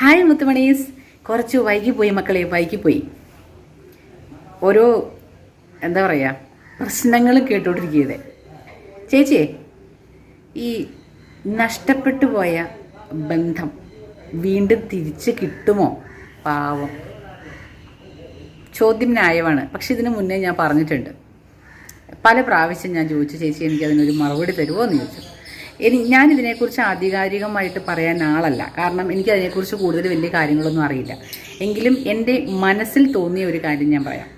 Hi മുത്തുമണീസ് കുറച്ച് വൈകിപ്പോയി മക്കളെ വൈകിപ്പോയി. ഓരോ എന്താ പറയുക പ്രശ്നങ്ങളും കേട്ടോണ്ടിരിക്കുന്നത് ചേച്ചിയെ ഈ നഷ്ടപ്പെട്ടു പോയ ബന്ധം വീണ്ടും തിരിച്ച് കിട്ടുമോ? പാവം. ചോദ്യം ന്യായമാണ്. പക്ഷെ ഇതിനു മുന്നേ ഞാൻ പറഞ്ഞിട്ടുണ്ട്. പല പ്രാവശ്യം ഞാൻ ചോദിച്ചു ചേച്ചി എനിക്ക് അതിനൊരു മറുപടി തരുമോ എന്ന് ചോദിച്ചു. ഇനി ഞാൻ ഇതിനെക്കുറിച്ച് ആധികാരികമായിട്ട് പറയാൻ ആളല്ല. കാരണം എനിക്ക് അതിനെക്കുറിച്ച് കൂടുതൽ വലിയ കാര്യങ്ങളൊന്നും അറിയില്ല. എങ്കിലും എന്റെ മനസ്സിൽ തോന്നിയ ഒരു കാര്യം ഞാൻ പറയാം.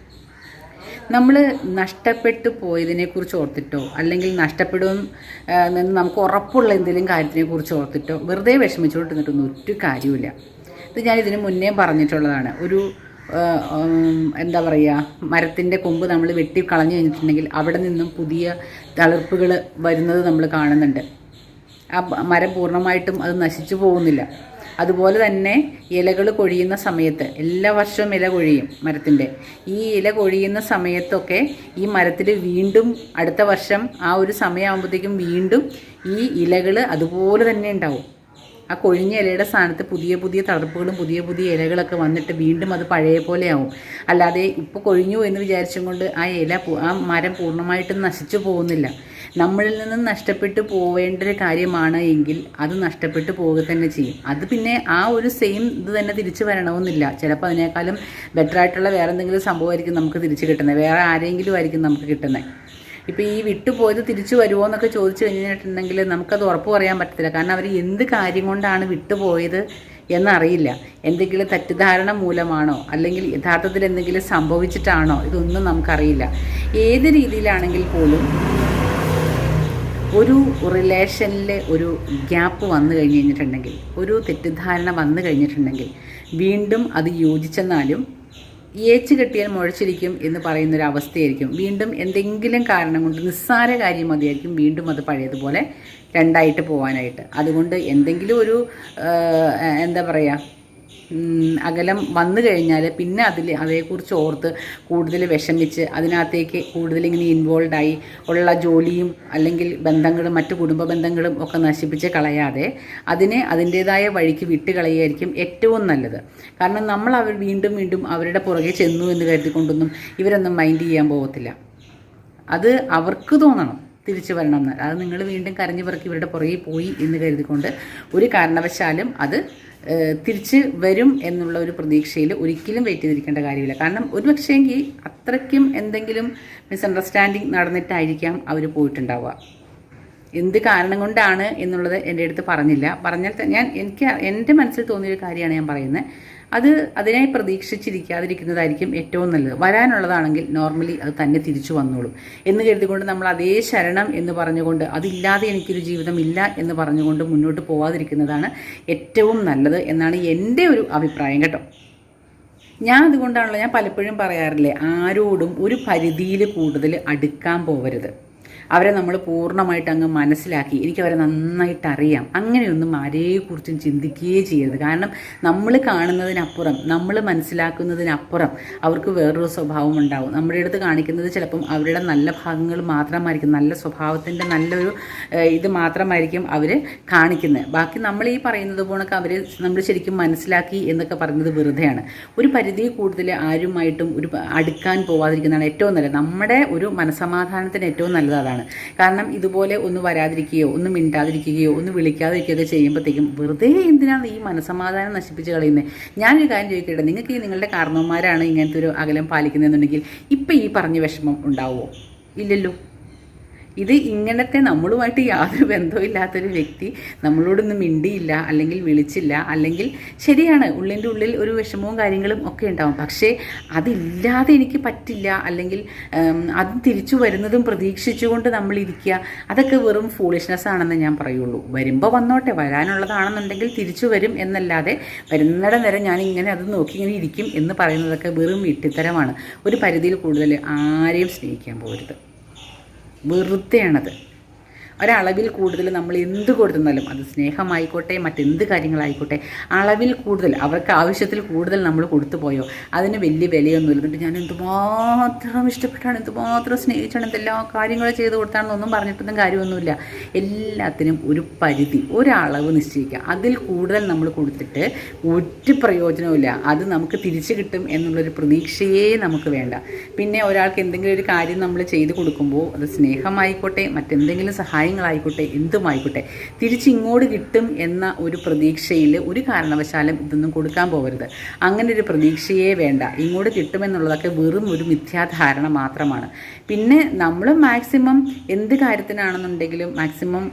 നമ്മൾ നഷ്ടപ്പെട്ടു പോയതിനെക്കുറിച്ച് ഓർത്തിട്ടോ അല്ലെങ്കിൽ നഷ്ടപ്പെടും എന്ന് നമുക്ക് ഉറപ്പുള്ള എന്തെങ്കിലും കാര്യത്തിനെക്കുറിച്ച് ഓർത്തിട്ടോ വെറുതെ വിഷമിച്ചുകൊണ്ട് നിന്നിട്ടൊന്നും ഒരു കാര്യമില്ല ഇത് ഞാൻ ഇതിന് മുന്നേ പറഞ്ഞിട്ടുള്ളതാണ്. ഒരു എന്താ പറയുക മരത്തിന്റെ കൊമ്പ് നമ്മൾ വെട്ടി കളഞ്ഞു കഴിഞ്ഞിട്ടുണ്ടെങ്കിൽ അവിടെ നിന്നും പുതിയ തളിർപ്പുകൾ വരുന്നത് നമ്മൾ കാണുന്നുണ്ട്. ആ മരം പൂർണമായിട്ടും അത് നശിച്ചു പോകുന്നില്ല. അതുപോലെ തന്നെ ഇലകൾ കൊഴിയുന്ന സമയത്ത് എല്ലാ വർഷവും ഇല കൊഴിയും മരത്തിന്റെ. ഈ ഇല കൊഴിയുന്ന സമയത്തൊക്കെ ഈ മരത്തിൽ വീണ്ടും അടുത്ത വർഷം ആ ഒരു സമയമാകുമ്പോഴത്തേക്കും വീണ്ടും ഈ ഇലകൾ അതുപോലെ തന്നെ ഉണ്ടാവും. ആ കൊഴിഞ്ഞ ഇലയുടെ സ്ഥാനത്ത് പുതിയ പുതിയ തളർപ്പുകളും പുതിയ പുതിയ ഇലകളൊക്കെ വന്നിട്ട് വീണ്ടും അത് പഴയ പോലെയാവും അല്ലാതെ ഇപ്പോൾ കൊഴിഞ്ഞു എന്ന് വിചാരിച്ചും കൊണ്ട് ആ ഇല ആ മരം പൂർണമായിട്ടും നശിച്ചു പോകുന്നില്ല. നമ്മളിൽ നിന്നും നഷ്ടപ്പെട്ടു പോവേണ്ട ഒരു കാര്യമാണ് എങ്കിൽ അത് നഷ്ടപ്പെട്ടു പോവുക തന്നെ ചെയ്യും. അത് പിന്നെ ആ ഒരു സെയിം ഇത് തന്നെ തിരിച്ചു വരണമെന്നില്ല. ചിലപ്പോൾ അതിനേക്കാളും ബെറ്റർ ആയിട്ടുള്ള വേറെ എന്തെങ്കിലും സംഭവമായിരിക്കും നമുക്ക് തിരിച്ചു കിട്ടുന്നത് വേറെ ആരെങ്കിലും ആയിരിക്കും നമുക്ക് കിട്ടുന്നത് ഇപ്പോൾ ഈ വിട്ടുപോയത് തിരിച്ചു വരുമോ എന്നൊക്കെ ചോദിച്ചു കഴിഞ്ഞിട്ടുണ്ടെങ്കിൽ നമുക്കത് ഉറപ്പ് പറയാൻ പറ്റത്തില്ല. കാരണം അവർ എന്ത് കാര്യം കൊണ്ടാണ് വിട്ടുപോയത് എന്നറിയില്ല. എന്തെങ്കിലും തെറ്റിദ്ധാരണ മൂലമാണോ? അല്ലെങ്കിൽ യഥാർത്ഥത്തിൽ എന്തെങ്കിലും സംഭവിച്ചിട്ടാണോ? ഇതൊന്നും നമുക്കറിയില്ല. ഏത് രീതിയിലാണെങ്കിൽ പോലും ഒരു റിലേഷനിൽ ഒരു ഗ്യാപ്പ് വന്നു കഴിഞ്ഞ് കഴിഞ്ഞിട്ടുണ്ടെങ്കിൽ ഒരു തെറ്റിദ്ധാരണ വന്നു കഴിഞ്ഞിട്ടുണ്ടെങ്കിൽ വീണ്ടും അത് യോജിച്ചെന്നാലും ഏച്ച് കെട്ടിയാൽ മുഴച്ചിരിക്കും എന്ന് പറയുന്നൊരു അവസ്ഥയായിരിക്കും. വീണ്ടും എന്തെങ്കിലും കാരണം കൊണ്ട് നിസ്സാര കാര്യം മതിയായിരിക്കും വീണ്ടും അത് പഴയതുപോലെ രണ്ടായിട്ട് പോകാനായിട്ട് അതുകൊണ്ട് എന്തെങ്കിലും ഒരു എന്താ പറയുക അകലം വന്നു കഴിഞ്ഞാൽ പിന്നെ അതിൽ അതേക്കുറിച്ച് ഓർത്ത് കൂടുതൽ വിഷമിച്ച് അതിനകത്തേക്ക് കൂടുതൽ ഇങ്ങനെ ഇൻവോൾവ് ആയി ഉള്ള ജോലിയും അല്ലെങ്കിൽ ബന്ധങ്ങളും മറ്റു കുടുംബ ബന്ധങ്ങളും ഒക്കെ നശിപ്പിച്ച് കളയാതെ അതിനെ അതിന്റേതായ വഴിക്ക് വിട്ട് കളയായിരിക്കും ഏറ്റവും നല്ലത്. കാരണം നമ്മൾ അവർ വീണ്ടും വീണ്ടും അവരുടെ പുറകെ ചെന്നു എന്ന് കരുതിക്കൊണ്ടൊന്നും ഇവരൊന്നും മൈൻഡ് ചെയ്യാൻ പോകത്തില്ല. അത് അവർക്ക് തോന്നണം. തിരിച്ചു വരണം എന്ന്. അത് നിങ്ങൾ വീണ്ടും കരഞ്ഞു പിറക്കി ഇവരുടെ പുറകെ പോയി എന്ന് കരുതിക്കൊണ്ട് ഒരു കാരണവശാലും അത് തിരിച്ച് വരും എന്നുള്ള ഒരു പ്രതീക്ഷയിൽ ഒരിക്കലും വെയിറ്റ് ചെയ്തിരിക്കേണ്ട കാര്യമില്ല. കാരണം ഒരു പക്ഷേങ്കിൽ അത്രയ്ക്കും എന്തെങ്കിലും മിസ്അണ്ടർസ്റ്റാൻഡിങ് നടന്നിട്ടായിരിക്കാം അവർ പോയിട്ടുണ്ടാവുക. എന്ത് കാരണം കൊണ്ടാണ് എന്നുള്ളത് എന്റെ അടുത്ത് പറഞ്ഞില്ല. പറഞ്ഞാൽ ഞാൻ എനിക്ക് എന്റെ മനസ്സിൽ തോന്നിയൊരു കാര്യമാണ് ഞാൻ പറയുന്നത്. അത് അതിനെ പ്രതീക്ഷിച്ചിരിക്കാതിരിക്കുന്നതായിരിക്കും ഏറ്റവും നല്ലത്. വരാനുള്ളതാണെങ്കിൽ നോർമലി അത് തന്നെ തിരിച്ചു വന്നോളും. എന്ന് കരുതിക്കൊണ്ട് നമ്മൾ അതേ ശരണം എന്ന് പറഞ്ഞുകൊണ്ട് അതില്ലാതെ എനിക്കൊരു ജീവിതം ഇല്ല എന്ന് പറഞ്ഞുകൊണ്ട് മുന്നോട്ട് പോവാതിരിക്കുന്നതാണ് ഏറ്റവും നല്ലത് എന്നാണ് എന്റെ ഒരു അഭിപ്രായം കേട്ടോ. ഞാൻ അതുകൊണ്ടാണല്ലോ ഞാൻ പലപ്പോഴും പറയാറില്ലേ ആരോടും ഒരു പരിധിയിൽ കൂടുതൽ അടുക്കാൻ പോവരുത്. അവരെ നമ്മൾ പൂർണമായിട്ട് അങ്ങ് മനസ്സിലാക്കി. എനിക്ക് അവരെ നന്നായിട്ട് അറിയാം. അങ്ങനെയൊന്നും ആരെക്കുറിച്ചും ചിന്തിക്കുകയേ ചെയ്യരുത്. കാരണം നമ്മൾ കാണുന്നതിനപ്പുറം നമ്മൾ മനസ്സിലാക്കുന്നതിനപ്പുറം അവർക്ക് വേറൊരു സ്വഭാവം ഉണ്ടാവും. നമ്മുടെ അടുത്ത് കാണിക്കുന്നത് ചിലപ്പം അവരുടെ നല്ല ഭാഗങ്ങൾ മാത്രമായിരിക്കും. നല്ല സ്വഭാവത്തിന്റെ നല്ലൊരു ഇത് മാത്രമായിരിക്കും അവർ കാണിക്കുന്നത്. ബാക്കി നമ്മൾ ഈ പറയുന്നത് പോണൊക്കെ അവർ നമ്മൾ ശരിക്കും മനസ്സിലാക്കി എന്നൊക്കെ പറഞ്ഞത് വെറുതെയാണ്. ഒരു പരിധി കൂടുതൽ ആരുമായിട്ടും ഒരു അടുക്കാൻ പോവാതിരിക്കുന്നതാണ് ഏറ്റവും നല്ലത്. നമ്മുടെ ഒരു മനസമാധാനത്തിന് ഏറ്റവും നല്ലത് അതാണ്. കാരണം ഇതുപോലെ ഒന്ന് വരാതിരിക്കുകയോ ഒന്ന് മിണ്ടാതിരിക്കുകയോ ഒന്ന് വിളിക്കാതിരിക്കുകയൊക്കെ ചെയ്യുമ്പോഴത്തേക്കും വെറുതെ എന്തിനാണ് ഈ മനസമാധാനം നശിപ്പിച്ച് കളയുന്നത് ഞാനൊരു കാര്യം ചോദിക്കട്ടെ നിങ്ങൾക്ക് ഈ നിങ്ങളുടെ കാരണവന്മാരാണ് ഇങ്ങനത്തെ ഒരു അകലം പാലിക്കുന്നതെന്നുണ്ടെങ്കിൽ ഇപ്പം ഈ പറഞ്ഞ വിഷമം ഉണ്ടാവുമോ ഇല്ലല്ലോ. ഇത് ഇങ്ങനത്തെ നമ്മളുമായിട്ട് യാതൊരു ബന്ധമില്ലാത്തൊരു വ്യക്തി നമ്മളോടൊന്നും മിണ്ടിയില്ല അല്ലെങ്കിൽ വിളിച്ചില്ല അല്ലെങ്കിൽ ശരിയാണ് ഉള്ളിന്റെ ഉള്ളിൽ ഒരു വിഷമവും കാര്യങ്ങളും ഒക്കെ ഉണ്ടാവും. പക്ഷേ അതില്ലാതെ എനിക്ക് പറ്റില്ല അല്ലെങ്കിൽ അത് തിരിച്ചു വരുന്നതും പ്രതീക്ഷിച്ചുകൊണ്ട് നമ്മൾ ഇരിക്കുക അതൊക്കെ വെറും ഫൂളിഷ്നെസ് ആണെന്ന് ഞാൻ പറയുള്ളൂ. വരുമ്പോൾ വന്നോട്ടെ വരാനുള്ളതാണെന്നുണ്ടെങ്കിൽ തിരിച്ചു വരും എന്നല്ലാതെ വരുന്നിട നേരം ഞാൻ ഇങ്ങനെ അത് നോക്കി ഇങ്ങനെ ഇരിക്കും എന്ന് പറയുന്നതൊക്കെ വെറും വിട്ടിത്തരമാണ് ഒരു പരിധിയിൽ കൂടുതൽ ആരെയും സ്നേഹിക്കാൻ പോകരുത്. വെറുതെയാണത്. ഒരളവിൽ കൂടുതൽ നമ്മൾ എന്ത് കൊടുത്തുന്നാലും അത് സ്നേഹമായിക്കോട്ടെ മറ്റെന്ത് കാര്യങ്ങളായിക്കോട്ടെ അളവിൽ കൂടുതൽ അവർക്ക് ആവശ്യത്തിൽ കൂടുതൽ നമ്മൾ കൊടുത്തു പോയോ? അതിന് വലിയ വിലയൊന്നുമില്ല എന്നിട്ട് ഞാൻ എന്തുമാത്രം ഇഷ്ടപ്പെട്ടാണ് എന്തുമാത്രം സ്നേഹിച്ചാണ് എന്തെല്ലാം കാര്യങ്ങളും ചെയ്ത് കൊടുത്താണെന്നൊന്നും പറഞ്ഞിട്ടൊന്നും കാര്യമൊന്നുമില്ല. എല്ലാത്തിനും ഒരു പരിധി ഒരളവ് നിശ്ചയിക്കുക. അതിൽ കൂടുതൽ നമ്മൾ കൊടുത്തിട്ട് ഒരു പ്രയോജനവുമില്ല. അത് നമുക്ക് തിരിച്ചു കിട്ടും എന്നുള്ളൊരു പ്രതീക്ഷയേ നമുക്ക് വേണ്ട. പിന്നെ ഒരാൾക്ക് എന്തെങ്കിലും ഒരു കാര്യം നമ്മൾ ചെയ്തു കൊടുക്കുമ്പോൾ അത് സ്നേഹമായിക്കോട്ടെ മറ്റെന്തെങ്കിലും സഹായങ്ങളായിക്കോട്ടെ എന്തുമായിക്കോട്ടെ തിരിച്ചിങ്ങോട്ട് കിട്ടും എന്ന ഒരു പ്രതീക്ഷയിൽ ഒരു കാരണവശാലും ഇതൊന്നും കൊടുക്കാൻ പോകരുത്. അങ്ങനെ ഒരു പ്രതീക്ഷയേ വേണ്ട. ഇങ്ങോട്ട് കിട്ടുമെന്നുള്ളതൊക്കെ വെറും ഒരു മിഥ്യാധാരണ മാത്രമാണ്. പിന്നെ നമ്മൾ മാക്സിമം എന്ത് കാര്യത്തിനാണെന്നുണ്ടെങ്കിലും മാക്സിമം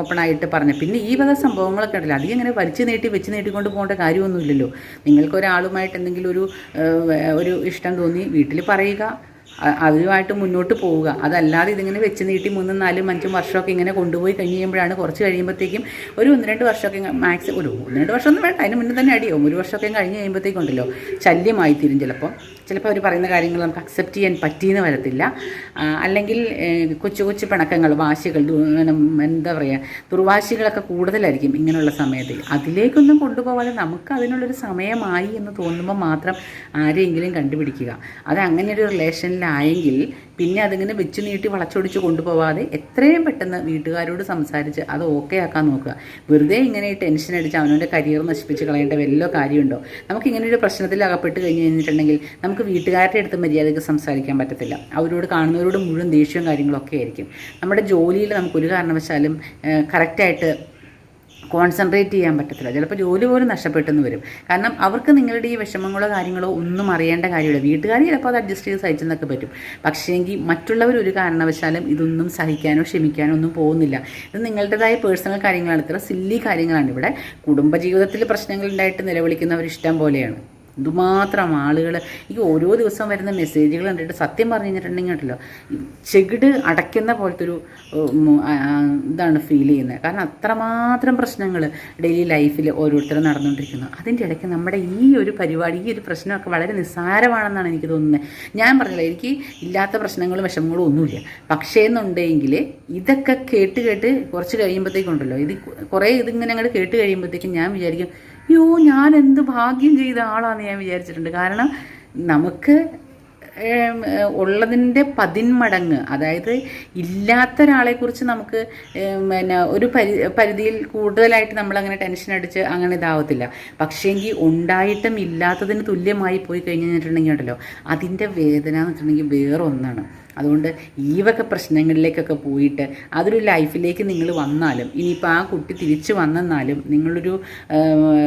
ഓപ്പണായിട്ട് പറഞ്ഞു. പിന്നെ ഈ വക സംഭവങ്ങളൊക്കെ ഉണ്ടല്ലോ അധികം ഇങ്ങനെ വലിച്ചു നീട്ടി വെച്ച് നീട്ടിക്കൊണ്ട് പോകേണ്ട കാര്യമൊന്നുമില്ലല്ലോ. നിങ്ങൾക്ക് ഒരാളുമായിട്ട് എന്തെങ്കിലും ഒരു ഒരു ഇഷ്ടം തോന്നി വീട്ടിൽ പറയുക. അതുമായിട്ട് മുന്നോട്ട് പോവുക. അതല്ലാതെ ഇതിങ്ങനെ വെച്ച് നീട്ടി മൂന്നും നാലും അഞ്ചും വർഷമൊക്കെ ഇങ്ങനെ കൊണ്ടുപോയി കഴിയുമ്പോഴാണ് കുറച്ച് കഴിയുമ്പോഴത്തേക്കും ഒരു ഒന്ന് രണ്ട് വർഷമൊക്കെ മാക്സ് ഒരു ഒന്ന് രണ്ട് വർഷമൊന്നും വേണ്ട. അതിന് മുന്നേ തന്നെ അടിയാവും. ഒരു വർഷമൊക്കെ കഴിഞ്ഞ് കഴിയുമ്പോഴത്തേക്കും ഉണ്ടല്ലോ ശല്യമായി തീരും ചിലപ്പോൾ. ചിലപ്പോൾ അവർ പറയുന്ന കാര്യങ്ങൾ നമുക്ക് അക്സെപ്റ്റ് ചെയ്യാൻ പറ്റിയെന്ന് വരത്തില്ല. അല്ലെങ്കിൽ കൊച്ചു കൊച്ചു പിണക്കങ്ങൾ വാശികൾ എന്താ പറയുക ദുർവാശികളൊക്കെ കൂടുതലായിരിക്കും ഇങ്ങനെയുള്ള സമയത്ത്. അതിലേക്കൊന്നും കൊണ്ടുപോകാതെ നമുക്ക് അതിനുള്ളൊരു സമയമായി എന്ന് തോന്നുമ്പോൾ മാത്രം ആരെയെങ്കിലും കണ്ടുപിടിക്കുക. അത് അങ്ങനെ ഒരു റിലേഷനിലായെങ്കിൽ പിന്നെ അതിങ്ങനെ വെച്ച് നീട്ടി വളച്ചൊടിച്ച് കൊണ്ടുപോവാതെ എത്രയും പെട്ടെന്ന് വീട്ടുകാരോട് സംസാരിച്ച് അത് ഓക്കെ ആക്കാൻ നോക്കുക. വെറുതെ ഇങ്ങനെ ടെൻഷൻ അടിച്ച് അവനവന്റെ കരിയർ നശിപ്പിച്ച് കളയേണ്ട വല്ല കാര്യമുണ്ടോ? നമുക്ക് ഇങ്ങനെ ഒരു പ്രശ്നത്തിൽ അകപ്പെട്ട് കഴിഞ്ഞ് കഴിഞ്ഞിട്ടുണ്ടെങ്കിൽ നമുക്ക് വീട്ടുകാരുടെ അടുത്ത് മര്യാദയ്ക്ക് സംസാരിക്കാൻ പറ്റത്തില്ല. അവരോട് കാണുന്നവരോട് മുഴുവൻ ദേഷ്യവും കാര്യങ്ങളൊക്കെ ആയിരിക്കും. നമ്മുടെ ജോലിയിൽ നമുക്കൊരു കാരണവശാലും കറക്റ്റായിട്ട് കോൺസെൻട്രേറ്റ് ചെയ്യാൻ പറ്റത്തില്ല. ചിലപ്പോൾ ജോലി പോലും നഷ്ടപ്പെട്ടെന്ന് വരും. കാരണം അവർക്ക് നിങ്ങളുടെ ഈ വിഷമങ്ങളോ കാര്യങ്ങളോ ഒന്നും അറിയേണ്ട കാര്യമില്ല. വീട്ടുകാർ ചിലപ്പോൾ അത് അഡ്ജസ്റ്റ് ചെയ്ത് സഹിച്ചെന്നൊക്കെ പറ്റും. പക്ഷേങ്കിൽ മറ്റുള്ളവർ ഒരു കാരണവശാലും ഇതൊന്നും സഹിക്കാനോ ക്ഷമിക്കാനോ ഒന്നും പോകുന്നില്ല. ഇത് നിങ്ങളുടേതായ പേഴ്സണൽ കാര്യങ്ങളാണ്. ഇത്ര സില്ലി കാര്യങ്ങളാണ് ഇവിടെ. കുടുംബജീവിതത്തിൽ പ്രശ്നങ്ങളുണ്ടായിട്ട് നിലവിളിക്കുന്നവർ ഇഷ്ടം പോലെയാണ്. എന്തുമാത്രം ആളുകൾ എനിക്ക് ഓരോ ദിവസം വരുന്ന മെസ്സേജുകൾ കണ്ടിട്ട് സത്യം പറഞ്ഞു കഴിഞ്ഞിട്ടുണ്ടെങ്കിൽ ഉണ്ടല്ലോ ചെകിട് അടയ്ക്കുന്ന പോലത്തെ ഒരു ഇതാണ് ഫീൽ ചെയ്യുന്നത്. കാരണം അത്രമാത്രം പ്രശ്നങ്ങൾ ഡെയിലി ലൈഫിൽ ഓരോരുത്തരും നടന്നുകൊണ്ടിരിക്കുന്നു. അതിന്റെ ഇടയ്ക്ക് നമ്മുടെ ഈ ഒരു പരിപാടി ഈ ഒരു പ്രശ്നമൊക്കെ വളരെ നിസ്സാരമാണെന്നാണ് എനിക്ക് തോന്നുന്നത്. ഞാൻ പറഞ്ഞില്ല എനിക്ക് ഇല്ലാത്ത പ്രശ്നങ്ങളും വിഷമങ്ങളും ഒന്നുമില്ല. പക്ഷേ എന്നുണ്ടെങ്കിൽ ഇതൊക്കെ കേട്ട് കേട്ട് കുറച്ച് കഴിയുമ്പോഴത്തേക്കുണ്ടല്ലോ ഇത് കുറേ ഇതിങ്ങനെ അങ്ങോട്ട് കേട്ട് കഴിയുമ്പോഴത്തേക്കും ഞാൻ വിചാരിക്കും അയ്യോ ഞാൻ എന്ത് ഭാഗ്യം ചെയ്ത ആളാണെന്ന് ഞാൻ വിചാരിച്ചിട്ടുണ്ട്. കാരണം നമുക്ക് ഉള്ളതിന്റെ പതിന്മടങ്ങ് അതായത് ഇല്ലാത്ത ഒരാളെക്കുറിച്ച് നമുക്ക് പിന്നെ ഒരു പരി പരിധിയിൽ കൂടുതലായിട്ട് നമ്മളങ്ങനെ ടെൻഷൻ അടിച്ച് അങ്ങനെ ഇതാവത്തില്ല. പക്ഷേങ്കിൽ ഉണ്ടായിട്ടും ഇല്ലാത്തതിന് തുല്യമായി പോയി കഴിഞ്ഞ് കഴിഞ്ഞിട്ടുണ്ടെങ്കിൽ ഉണ്ടല്ലോ അതിന്റെ വേദന എന്ന് വെച്ചിട്ടുണ്ടെങ്കിൽ വേറെ ഒന്നാണ് അതുകൊണ്ട് ഈ വക പ്രശ്നങ്ങളിലേക്കൊക്കെ പോയിട്ട് അതൊരു ലൈഫിലേക്ക് നിങ്ങൾ വന്നാലും ഇനിയിപ്പോൾ ആ കുട്ടി തിരിച്ചു വന്നെന്നാലും നിങ്ങളൊരു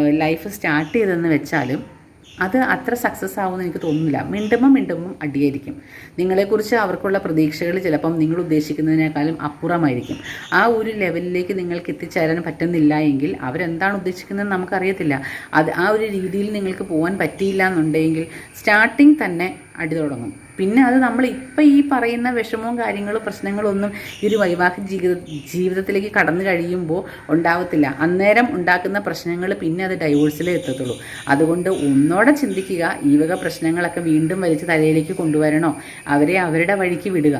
ലൈഫ് സ്റ്റാർട്ട് ചെയ്തെന്ന് വെച്ചാലും അത് അത്ര സക്സസ് ആവുമെന്ന് എനിക്ക് തോന്നുന്നില്ല. മിണ്ടുമ്പം മിണ്ടുമ്പം അടിയായിരിക്കും. നിങ്ങളെക്കുറിച്ച് അവർക്കുള്ള പ്രതീക്ഷകൾ ചിലപ്പം നിങ്ങൾ ഉദ്ദേശിക്കുന്നതിനേക്കാളും അപ്പുറമായിരിക്കും. ആ ഒരു ലെവലിലേക്ക് നിങ്ങൾക്ക് എത്തിച്ചേരാൻ പറ്റുന്നില്ല എങ്കിൽ അവരെന്താണ് ഉദ്ദേശിക്കുന്നതെന്ന് നമുക്കറിയത്തില്ല. അത് ആ ഒരു രീതിയിൽ നിങ്ങൾക്ക് പോകാൻ പറ്റിയില്ല എന്നുണ്ടെങ്കിൽ സ്റ്റാർട്ടിങ് തന്നെ അടി തുടങ്ങും. പിന്നെ അത് നമ്മൾ ഇപ്പം ഈ പറയുന്ന വിഷമവും കാര്യങ്ങളും പ്രശ്നങ്ങളും ഒന്നും ഈ ഒരു വൈവാഹിക ജീവിത ജീവിതത്തിലേക്ക് കടന്നു കഴിയുമ്പോൾ ഉണ്ടാവത്തില്ല. അന്നേരം ഉണ്ടാക്കുന്ന പ്രശ്നങ്ങൾ പിന്നെ അത് ഡൈവോഴ്സിലേ എത്തത്തുള്ളൂ. അതുകൊണ്ട് ഒന്നോടെ ചിന്തിക്കുക ഈ വക പ്രശ്നങ്ങളൊക്കെ വീണ്ടും വലിച്ച് തലയിലേക്ക് കൊണ്ടുവരണോ? അവരെ അവരുടെ വഴിക്ക് വിടുക.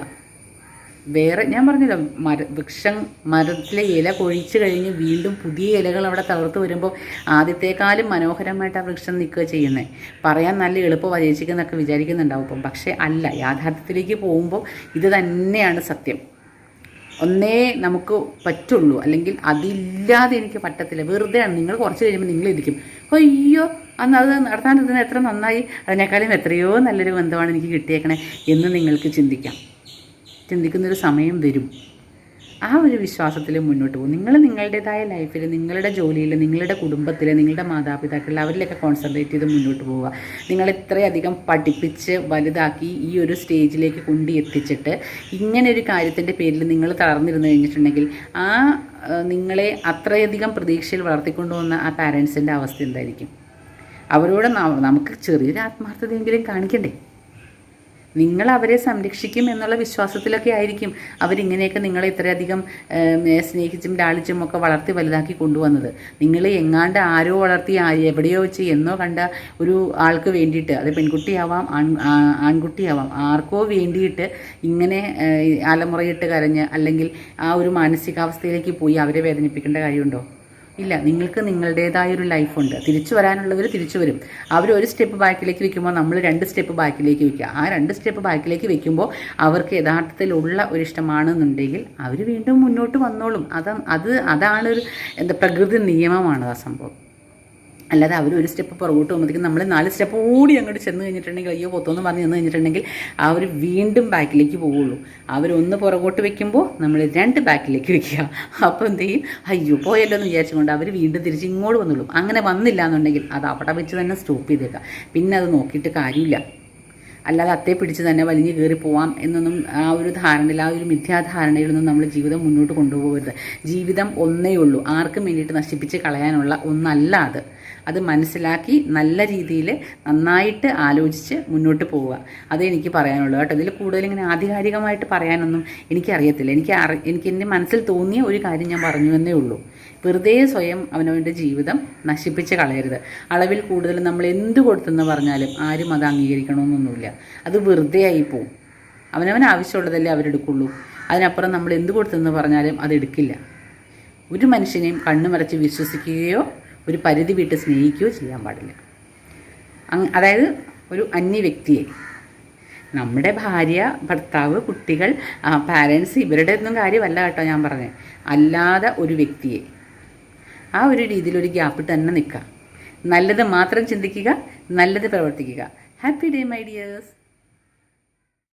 വേറെ ഞാൻ പറഞ്ഞല്ലോ മര വൃക്ഷം മരത്തിലെ ഇല കൊഴിച്ച് കഴിഞ്ഞ് വീണ്ടും പുതിയ ഇലകൾ അവിടെ തളർത്ത് വരുമ്പോൾ ആദ്യത്തെക്കാളും മനോഹരമായിട്ട് ആ വൃക്ഷം നിൽക്കുക ചെയ്യുന്നത് പറയാൻ നല്ല എളുപ്പം വചേച്ചിക്കെന്നൊക്കെ വിചാരിക്കുന്നുണ്ടാവും. ഇപ്പം പക്ഷേ അല്ല യാഥാർത്ഥ്യത്തിലേക്ക് പോകുമ്പോൾ ഇത് തന്നെയാണ് സത്യം. ഒന്നേ നമുക്ക് പറ്റുള്ളൂ. അല്ലെങ്കിൽ അതില്ലാതെ എനിക്ക് പറ്റത്തില്ല. വെറുതെയാണ് നിങ്ങൾ കുറച്ച് കഴിയുമ്പോൾ നിങ്ങൾ ഇരിക്കും. അയ്യോ അന്ന് അത് നടത്താൻ ഇതിന് എത്ര നന്നായി. അതിനേക്കാളും എത്രയോ നല്ലൊരു ബന്ധമാണ് എനിക്ക് കിട്ടിയേക്കണേ എന്ന് നിങ്ങൾക്ക് ചിന്തിക്കാം. ചിന്തിക്കുന്നൊരു സമയം വരും. ആ ഒരു വിശ്വാസത്തിൽ മുന്നോട്ട് പോകും. നിങ്ങൾ നിങ്ങളുടേതായ ലൈഫിൽ നിങ്ങളുടെ ജോലിയിൽ നിങ്ങളുടെ കുടുംബത്തിൽ നിങ്ങളുടെ മാതാപിതാക്കളിൽ അവരിലൊക്കെ കോൺസെൻട്രേറ്റ് ചെയ്ത് മുന്നോട്ട് പോവുക. നിങ്ങൾ ഇത്രയധികം പഠിപ്പിച്ച് വലുതാക്കി ഈ ഒരു സ്റ്റേജിലേക്ക് കൊണ്ടു എത്തിച്ചിട്ട് ഇങ്ങനെ ഒരു കാര്യത്തിന്റെ പേരിൽ നിങ്ങൾ തളർന്നിരുന്നു കഴിഞ്ഞിട്ടുണ്ടെങ്കിൽ ആ നിങ്ങളെ അത്രയധികം പ്രതീക്ഷയിൽ വളർത്തിക്കൊണ്ടുവന്ന ആ പാരൻസിന്റെ അവസ്ഥ എന്തായിരിക്കും? അവരോട് നമുക്ക് ചെറിയൊരു ആത്മാർത്ഥതയെങ്കിലും കാണിക്കണ്ടേ? നിങ്ങൾ അവരെ സംരക്ഷിക്കും എന്നുള്ള വിശ്വാസത്തിലൊക്കെ ആയിരിക്കും അവരിങ്ങനെയൊക്കെ നിങ്ങളെ ഇത്രയധികം സ്നേഹിച്ചും ലാളിച്ചും ഒക്കെ വളർത്തി വലുതാക്കി കൊണ്ടുവന്നത്. നിങ്ങൾ എങ്ങാണ്ട് ആരോ വളർത്തി എവിടെയോ വെച്ച് എന്നോ കണ്ട ഒരു ആൾക്ക് വേണ്ടിയിട്ട് അത് പെൺകുട്ടിയാവാം ആൺ ആൺകുട്ടിയാവാം ആർക്കോ വേണ്ടിയിട്ട് ഇങ്ങനെ അലമുറയിട്ട് കരഞ്ഞ് അല്ലെങ്കിൽ ആ ഒരു മാനസികാവസ്ഥയിലേക്ക് പോയി അവരെ വേദനിപ്പിക്കേണ്ട കാര്യമുണ്ടോ? ഇല്ല നിങ്ങൾക്ക് നിങ്ങളുടേതായ ഒരു ലൈഫുണ്ട്. തിരിച്ചു വരാനുള്ളവർ തിരിച്ചു വരും. അവർ ഒരു സ്റ്റെപ്പ് ബാക്കിലേക്ക് വെക്കുമ്പോൾ നമ്മൾ രണ്ട് സ്റ്റെപ്പ് ബാക്കിലേക്ക് വെക്കുക. ആ രണ്ട് സ്റ്റെപ്പ് ബാക്കിലേക്ക് വെക്കുമ്പോൾ അവർക്ക് യഥാർത്ഥത്തിലുള്ള ഒരു ഇഷ്ടമാണെന്നുണ്ടെങ്കിൽ അവർ വീണ്ടും മുന്നോട്ട് വന്നോളും. അത് അത് അതാണ് ഒരു എന്താ പ്രകൃതി നിയമമാണ് ആ സംഭവം. അല്ലാതെ അവർ ഒരു സ്റ്റെപ്പ് പുറകോട്ട് പോകുമ്പോഴത്തേക്കും നമ്മൾ നാല് സ്റ്റെപ്പ് ഓടി അങ്ങോട്ട് ചെന്ന് കഴിഞ്ഞിട്ടുണ്ടെങ്കിൽ അയ്യോ പൊത്തോന്ന് പറഞ്ഞ് ചെന്ന് കഴിഞ്ഞിട്ടുണ്ടെങ്കിൽ അവർ വീണ്ടും ബാക്കിലേക്ക് പോവുള്ളൂ അവരൊന്ന് പുറകോട്ട് വെക്കുമ്പോൾ നമ്മൾ രണ്ട് ബാക്കിലേക്ക് വെക്കുക. അപ്പോൾ എന്ത് ചെയ്യും? അയ്യോ പോയല്ലോ എന്ന് വിചാരിച്ചുകൊണ്ട് അവർ വീണ്ടും തിരിച്ച് ഇങ്ങോട്ട് വന്നുള്ളൂ അങ്ങനെ വന്നില്ല എന്നുണ്ടെങ്കിൽ അത് അവിടെ വെച്ച് തന്നെ സ്റ്റോപ്പ് ചെയ്തേക്കാം പിന്നെ അത് നോക്കിയിട്ട് കാര്യമില്ല. അല്ലാതെ അത്തേ പിടിച്ച് തന്നെ വലിഞ്ഞു കയറി പോവാം എന്നൊന്നും ആ ഒരു ധാരണയിൽ ആ ഒരു മിഥ്യാധാരണയിലൊന്നും നമ്മൾ ജീവിതം മുന്നോട്ട് കൊണ്ടുപോകരുത്. ജീവിതം ഒന്നേ ഉള്ളൂ. ആർക്കും വേണ്ടിയിട്ട് നശിപ്പിച്ച് കളയാനുള്ള ഒന്നല്ല അത്. അത് മനസ്സിലാക്കി നല്ല രീതിയിൽ നന്നായിട്ട് ആലോചിച്ച് മുന്നോട്ട് പോവുക. അതേ എനിക്ക് പറയാനുള്ളൂ കേട്ടോ. ഇതിൽ കൂടുതൽ ഇങ്ങനെ ആധികാരികമായിട്ട് പറയാനൊന്നും എനിക്കറിയത്തില്ല. എനിക്ക് അറി എനിക്ക് എന്റെ മനസ്സിൽ തോന്നിയ ഒരു കാര്യം ഞാൻ പറഞ്ഞു എന്നേ ഉള്ളൂ. വെറുതെ സ്വയം അവനവന്റെ ജീവിതം നശിപ്പിച്ച് കളയരുത്. അളവിൽ കൂടുതൽ നമ്മൾ എന്ത് കൊടുത്തെന്ന് പറഞ്ഞാലും ആരും അത് അംഗീകരിക്കണമെന്നൊന്നുമില്ല. അത് വെറുതെ ആയി പോവും. അവനവൻ ആവശ്യമുള്ളതല്ലേ അവരെടുക്കുള്ളൂ അതിനപ്പുറം നമ്മൾ എന്ത് കൊടുത്തെന്ന് പറഞ്ഞാലും അത് എടുക്കില്ല. ഒരു മനുഷ്യനെയും കണ്ണുമറച്ച് വിശ്വസിക്കുകയോ ഒരു പരിധി വിട്ട് സ്നേഹിക്കുകയോ ചെയ്യാൻ പാടില്ല. അതായത് ഒരു അന്യ വ്യക്തിയെ. നമ്മുടെ ഭാര്യ ഭർത്താവ് കുട്ടികൾ പാരൻസ് ഇവരുടെ ഒന്നും കാര്യമല്ല കേട്ടോ ഞാൻ പറഞ്ഞത്. അല്ലാതെ ഒരു വ്യക്തിയെ. ആ ഒരു രീതിയിൽ ഒരു ഗ്യാപ്പിൽ തന്നെ നിൽക്കുക. നല്ലത് മാത്രം ചിന്തിക്കുക നല്ലത് പ്രവർത്തിക്കുക. Happy day my dears